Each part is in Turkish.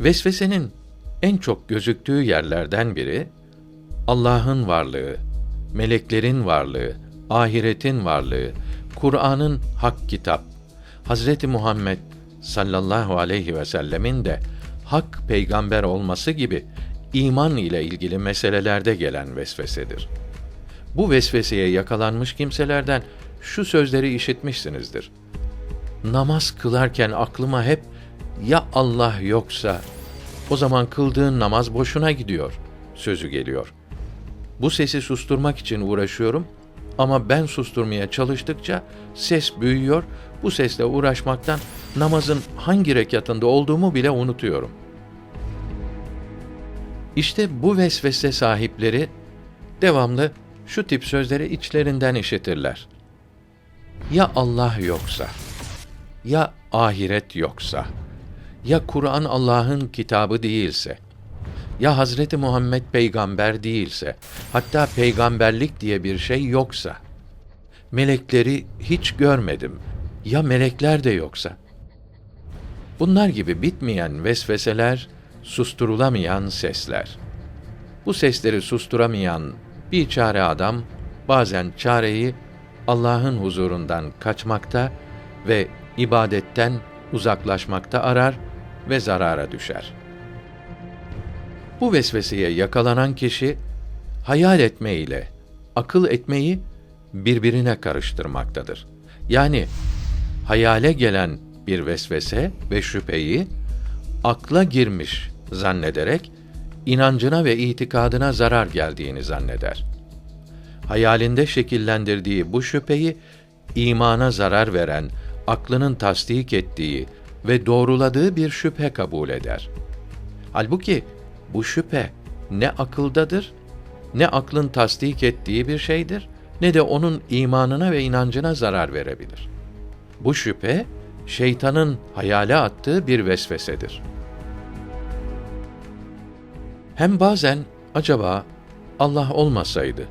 Vesvesenin en çok gözüktüğü yerlerden biri Allah'ın varlığı, meleklerin varlığı, ahiretin varlığı, Kur'an'ın hak kitap, Hazreti Muhammed sallallahu aleyhi ve sellemin de hak peygamber olması gibi iman ile ilgili meselelerde gelen vesvesedir. Bu vesveseye yakalanmış kimselerden şu sözleri işitmişsinizdir. Namaz kılarken aklıma hep ya Allah yoksa o zaman kıldığın namaz boşuna gidiyor sözü geliyor. Bu sesi susturmak için uğraşıyorum ama ben susturmaya çalıştıkça ses büyüyor. Bu sesle uğraşmaktan namazın hangi rekatında olduğumu bile unutuyorum. İşte bu vesvese sahipleri devamlı şu tip sözleri içlerinden işitirler. Ya Allah yoksa, ya ahiret yoksa, ya Kur'an Allah'ın kitabı değilse, ya Hazreti Muhammed peygamber değilse, hatta peygamberlik diye bir şey yoksa, melekleri hiç görmedim, ya melekler de yoksa. Bunlar gibi bitmeyen vesveseler, susturulamayan sesler. Bu sesleri susturamayan bir çare adam bazen çareyi Allah'ın huzurundan kaçmakta ve ibadetten uzaklaşmakta arar ve zarara düşer. Bu vesveseye yakalanan kişi hayal etme ile akıl etmeyi birbirine karıştırmaktadır. Yani hayale gelen bir vesvese ve şüpheyi akla girmiş zannederek inancına ve itikadına zarar geldiğini zanneder. Hayalinde şekillendirdiği bu şüpheyi imana zarar veren, aklının tasdik ettiği ve doğruladığı bir şüphe kabul eder. Halbuki bu şüphe ne akıldadır, ne aklın tasdik ettiği bir şeydir, ne de onun imanına ve inancına zarar verebilir. Bu şüphe şeytanın hayale attığı bir vesvesedir. Hem bazen acaba Allah olmasaydı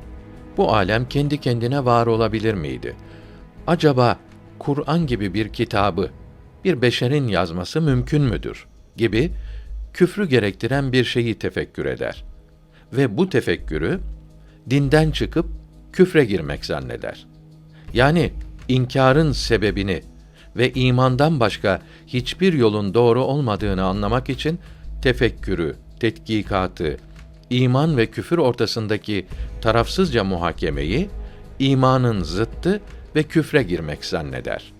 bu alem kendi kendine var olabilir miydi? Acaba Kur'an gibi bir kitabı bir beşerin yazması mümkün müdür gibi küfrü gerektiren bir şeyi tefekkür eder ve bu tefekkürü dinden çıkıp küfre girmek zanneder. Yani inkarın sebebini ve imandan başka hiçbir yolun doğru olmadığını anlamak için tefekkürü, tetkikatı, iman ve küfür ortasındaki tarafsızca muhakemeyi imanın zıttı ve küfre girmek zanneder.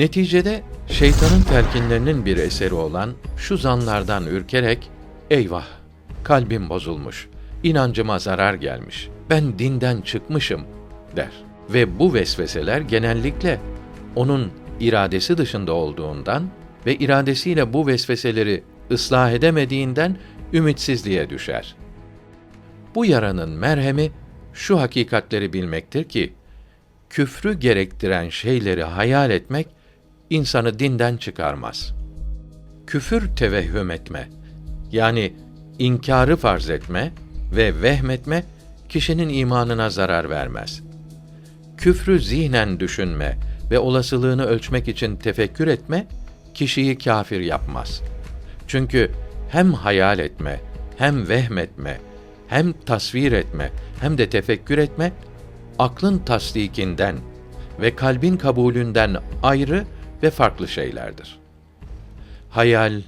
Neticede şeytanın telkinlerinin bir eseri olan şu zanlardan ürkerek eyvah kalbim bozulmuş, inancıma zarar gelmiş, ben dinden çıkmışım der. Ve bu vesveseler genellikle onun iradesi dışında olduğundan ve iradesiyle bu vesveseleri ıslah edemediğinden ümitsizliğe düşer. Bu yaranın merhemi şu hakikatleri bilmektir ki küfrü gerektiren şeyleri hayal etmek insanı dinden çıkarmaz. Küfür tevehhüm etme yani inkarı farz etme ve vehmetme kişinin imanına zarar vermez. Küfrü zihnen düşünme ve olasılığını ölçmek için tefekkür etme kişiyi kâfir yapmaz. Çünkü hem hayal etme, hem vehmetme, hem tasvir etme, hem de tefekkür etme aklın tasdikinden ve kalbin kabulünden ayrı ve farklı şeylerdir. Hayal,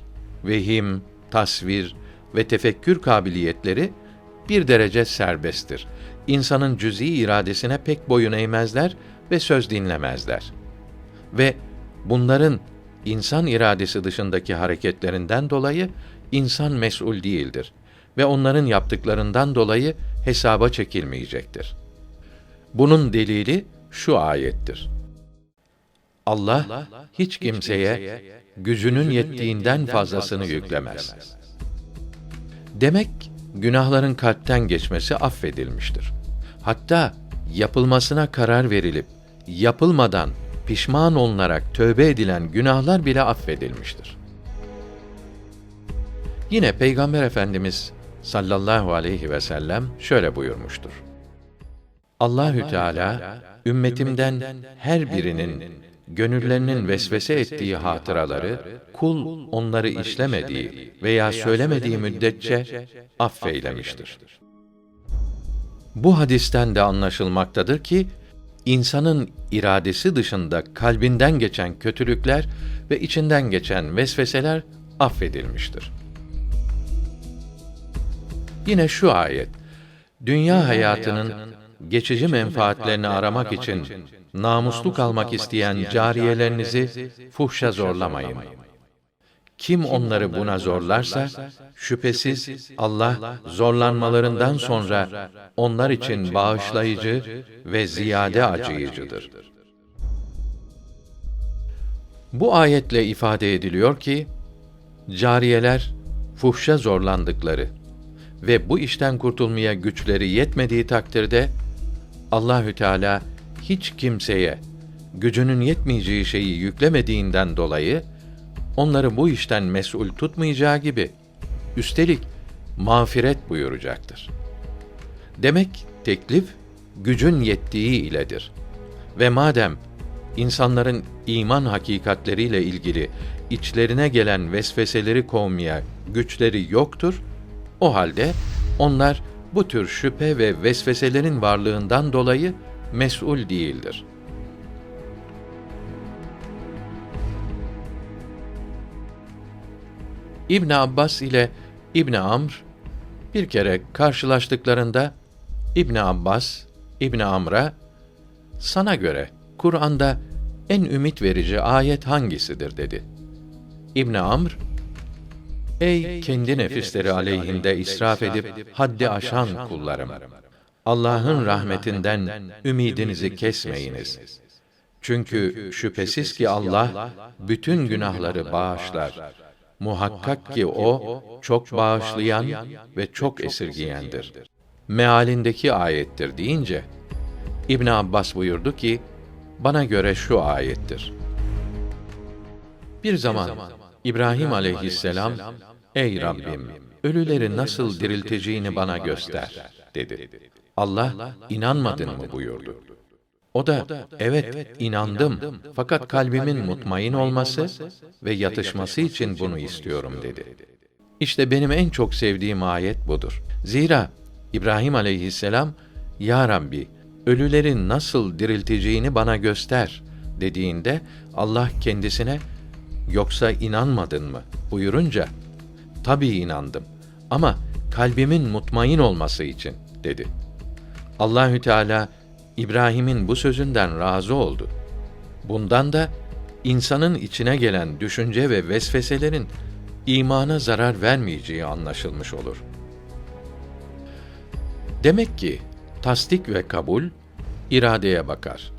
vehim, tasvir ve tefekkür kabiliyetleri bir derece serbesttir. İnsanın cüz'i iradesine pek boyun eğmezler ve söz dinlemezler. Ve bunların insan iradesi dışındaki hareketlerinden dolayı insan mesul değildir ve onların yaptıklarından dolayı hesaba çekilmeyecektir. Bunun delili şu ayettir. Allah hiç kimseye gücünün yettiğinden fazlasını yüklemez. Demek günahların kalpten geçmesi affedilmiştir. Hatta yapılmasına karar verilip yapılmadan pişman olunarak tövbe edilen günahlar bile affedilmiştir. Yine Peygamber Efendimiz sallallahu aleyhi ve sellem şöyle buyurmuştur. Allahü Teala ümmetimden her birinin gönüllerinin vesvese ettiği hatıraları, kul onları işlemediği veya söylemediği müddetçe affeylemiştir. Bu hadisten de anlaşılmaktadır ki, insanın iradesi dışında kalbinden geçen kötülükler ve içinden geçen vesveseler affedilmiştir. Yine şu ayet, dünya hayatının geçici menfaatlerini aramak için namuslu kalmak isteyen cariyelerinizi fuhşa zorlamayın. Kim onları buna zorlarsa, şüphesiz Allah zorlanmalarından sonra onlar için bağışlayıcı ve ziyade acıyıcıdır. Bu ayetle ifade ediliyor ki, cariyeler fuhşa zorlandıkları ve bu işten kurtulmaya güçleri yetmediği takdirde Allahü Teala hiç kimseye gücünün yetmeyeceği şeyi yüklemediğinden dolayı onları bu işten mesul tutmayacağı gibi üstelik mağfiret buyuracaktır. Demek teklif gücün yettiği iledir. Ve madem insanların iman hakikatleriyle ilgili içlerine gelen vesveseleri kovmaya güçleri yoktur, o halde onlar bu tür şüphe ve vesveselerin varlığından dolayı mesul değildir. İbn Abbas ile İbn Amr bir kere karşılaştıklarında İbn Abbas İbn Amr'a sana göre Kur'an'da en ümit verici ayet hangisidir dedi. İbn Amr Ey kendi nefisleri aleyhinde israf edip haddi aşan kullarım Allah'ın rahmetinden ümidinizi kesmeyiniz. Çünkü şüphesiz ki Allah bütün günahları bağışlar. Muhakkak ki o çok bağışlayan ve çok esirgiyendir. Mealindeki ayettir deyince İbn Abbas buyurdu ki bana göre şu ayettir. Bir zaman İbrahim aleyhisselam Ey Rabbim ölüleri nasıl dirilteceğini bana göster dedi. Allah inanmadın mı buyurdu. O da evet inandım fakat kalbimin mutmain olması ve yatışması için bunu istiyorum dedi. İşte benim en çok sevdiğim ayet budur. Zira İbrahim aleyhisselam Ya Rabbi ölüleri nasıl dirilteceğini bana göster dediğinde Allah kendisine yoksa inanmadın mı buyurunca tabii inandım ama kalbimin mutmain olması için dedi. Allahü Teala İbrahim'in bu sözünden razı oldu. Bundan da insanın içine gelen düşünce ve vesveselerin imana zarar vermeyeceği anlaşılmış olur. Demek ki tasdik ve kabul iradeye bakar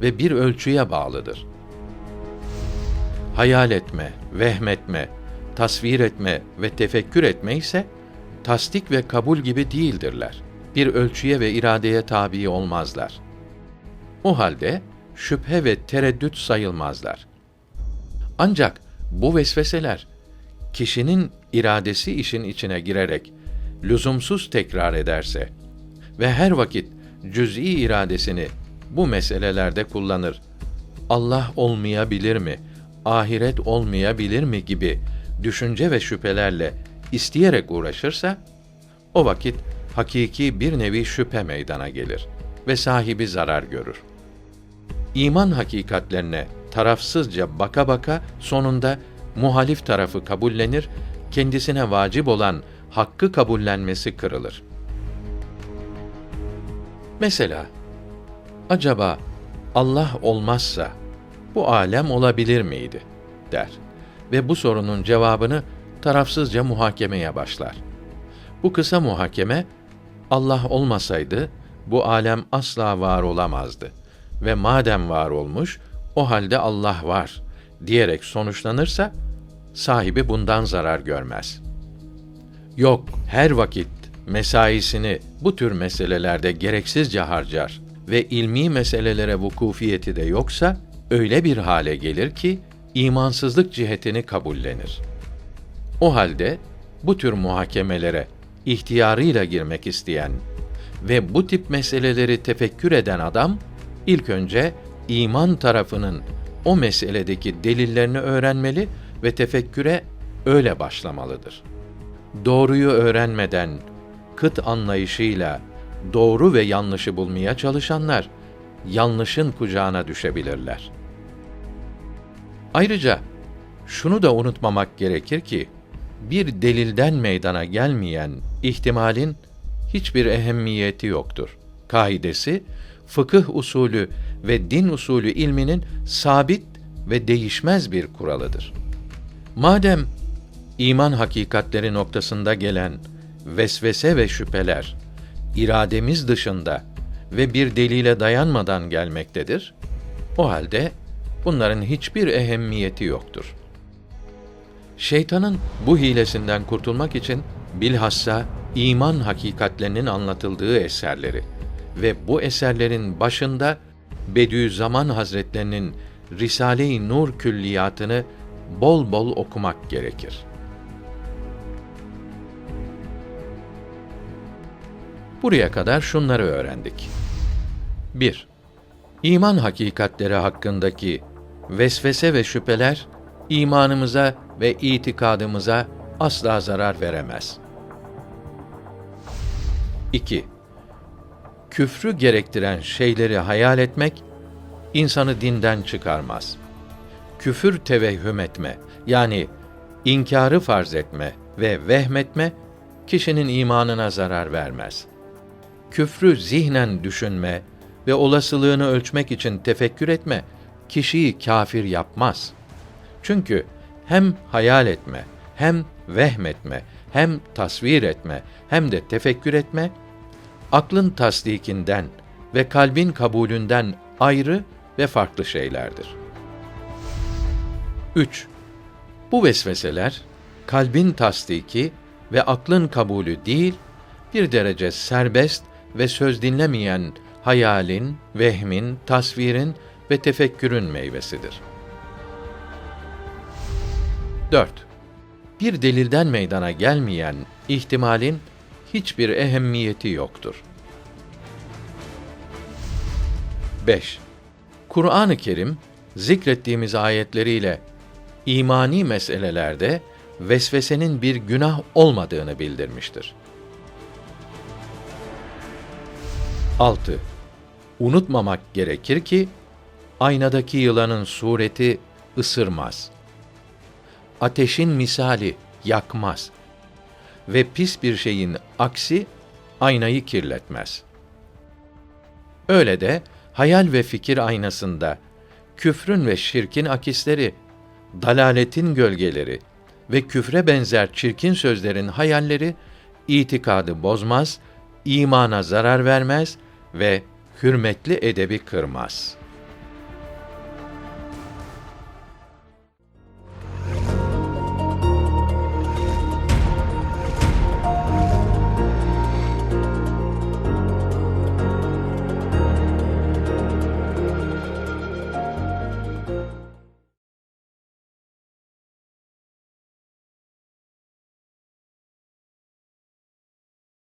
ve bir ölçüye bağlıdır. Hayal etme, vehmetme, tasvir etme ve tefekkür etme ise tasdik ve kabul gibi değildirler bir ölçüye ve iradeye tabi olmazlar. O halde şüphe ve tereddüt sayılmazlar. Ancak bu vesveseler kişinin iradesi işin içine girerek lüzumsuz tekrar ederse ve her vakit cüz'i iradesini bu meselelerde kullanır. Allah olmayabilir mi? Ahiret olmayabilir mi gibi düşünce ve şüphelerle isteyerek uğraşırsa o vakit hakiki bir nevi şüphe meydana gelir ve sahibi zarar görür. İman hakikatlerine tarafsızca baka baka sonunda muhalif tarafı kabullenir, kendisine vacip olan hakkı kabullenmesi kırılır. Mesela acaba Allah olmazsa bu alem olabilir miydi der ve bu sorunun cevabını tarafsızca muhakemeye başlar. Bu kısa muhakeme Allah olmasaydı bu alem asla var olamazdı ve madem var olmuş o halde Allah var diyerek sonuçlanırsa sahibi bundan zarar görmez. Yok her vakit mesaisini bu tür meselelerde gereksizce harcar ve ilmi meselelere vukufiyeti de yoksa öyle bir hale gelir ki imansızlık cihetini kabullenir. O halde bu tür muhakemelere ihtiyarıyla girmek isteyen ve bu tip meseleleri tefekkür eden adam ilk önce iman tarafının o meseledeki delillerini öğrenmeli ve tefekküre öyle başlamalıdır. Doğruyu öğrenmeden kıt anlayışıyla doğru ve yanlışı bulmaya çalışanlar yanlışın kucağına düşebilirler. Ayrıca şunu da unutmamak gerekir ki bir delilden meydana gelmeyen ihtimalin hiçbir ehemmiyeti yoktur. Kaidesi fıkıh usulü ve din usulü ilminin sabit ve değişmez bir kuralıdır. Madem iman hakikatleri noktasında gelen vesvese ve şüpheler irademiz dışında ve bir delile dayanmadan gelmektedir, o halde bunların hiçbir ehemmiyeti yoktur. Şeytanın bu hilesinden kurtulmak için bilhassa iman hakikatlerinin anlatıldığı eserleri ve bu eserlerin başında Bediüzzaman Hazretlerinin Risale-i Nur külliyatını bol bol okumak gerekir. Buraya kadar şunları öğrendik. 1. İman hakikatleri hakkındaki vesvese ve şüpheler imanımıza ve itikadımıza asla zarar veremez. 2. Küfrü gerektiren şeyleri hayal etmek insanı dinden çıkarmaz. Küfür tevehhüm etme yani inkarı farz etme ve vehmetme kişinin imanına zarar vermez. Küfrü zihnen düşünme ve olasılığını ölçmek için tefekkür etme kişiyi kafir yapmaz. Çünkü hem hayal etme, hem vehmetme, hem tasvir etme, hem de tefekkür etme, aklın tasdikinden ve kalbin kabulünden ayrı ve farklı şeylerdir. 3. Bu vesveseler, kalbin tasdiki ve aklın kabulü değil, bir derece serbest ve söz dinlemeyen hayalin, vehmin, tasvirin ve tefekkürün meyvesidir. 4. Bir delilden meydana gelmeyen ihtimalin hiçbir ehemmiyeti yoktur. 5. Kur'an-ı Kerim zikrettiğimiz ayetleriyle imani meselelerde vesvesenin bir günah olmadığını bildirmiştir. 6. Unutmamak gerekir ki aynadaki yılanın sureti ısırmaz. Ateşin misali yakmaz ve pis bir şeyin aksi aynayı kirletmez. Öyle de hayal ve fikir aynasında küfrün ve şirkin akisleri, dalaletin gölgeleri ve küfre benzer çirkin sözlerin hayalleri itikadı bozmaz, imana zarar vermez ve hürmetli edebi kırmaz.''